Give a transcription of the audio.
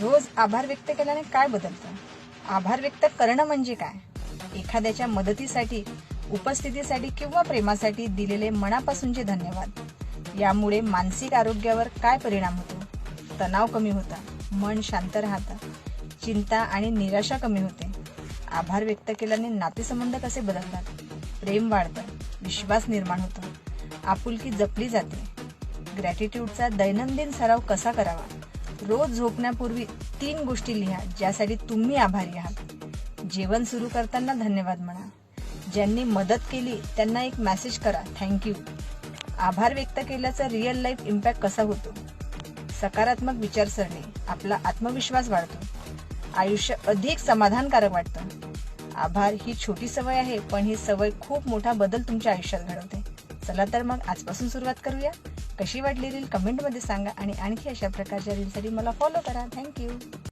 रोज आभार व्यक्त केल्याने काय बदलतं? आभार व्यक्त करणं म्हणजे काय? एखाद्याच्या मदतीसाठी उपस्थितीसाठी किंवा प्रेमासाठी दिलेले मनापासूनचे धन्यवाद. यामुळे मानसिक आरोग्यावर काय परिणाम होतो? तणाव कमी होता मन शांत राहतं चिंता आणि निराशा कमी होते. आभार व्यक्त केल्याने नातेसंबंध कसे बदलतात? प्रेम वाढतं विश्वास निर्माण होतो आपुलकी जपली जाते. ग्रॅटिट्यूडचा दैनंदिन सराव कसा करावा? रोज झोपण्यापूर्वी तीन गोष्टी लिहा ज्यासाठी तुम्ही आभारी आहात. जेवण सुरू करताना धन्यवाद म्हणा. ज्यांनी मदत केली त्यांना एक मेसेज करा. थँक्यू आभार व्यक्त केल्याचा रिअल लाईफ इम्पॅक्ट कसा होतो? सकारात्मक विचारसरणी. आपला आत्मविश्वास वाढतो. आयुष्य अधिक समाधानकारक वाटतं. आभार ही छोटी सवय आहे पण ही सवय खूप मोठा बदल तुमच्या आयुष्यात घडवते. चला तर मग आजपासून सुरुवात करूया. कशी वाटली रील? कमेंटमध्ये सांगा आणि आणखी अशा प्रकारच्या रीलसाठी मला फॉलो करा. थँक्यू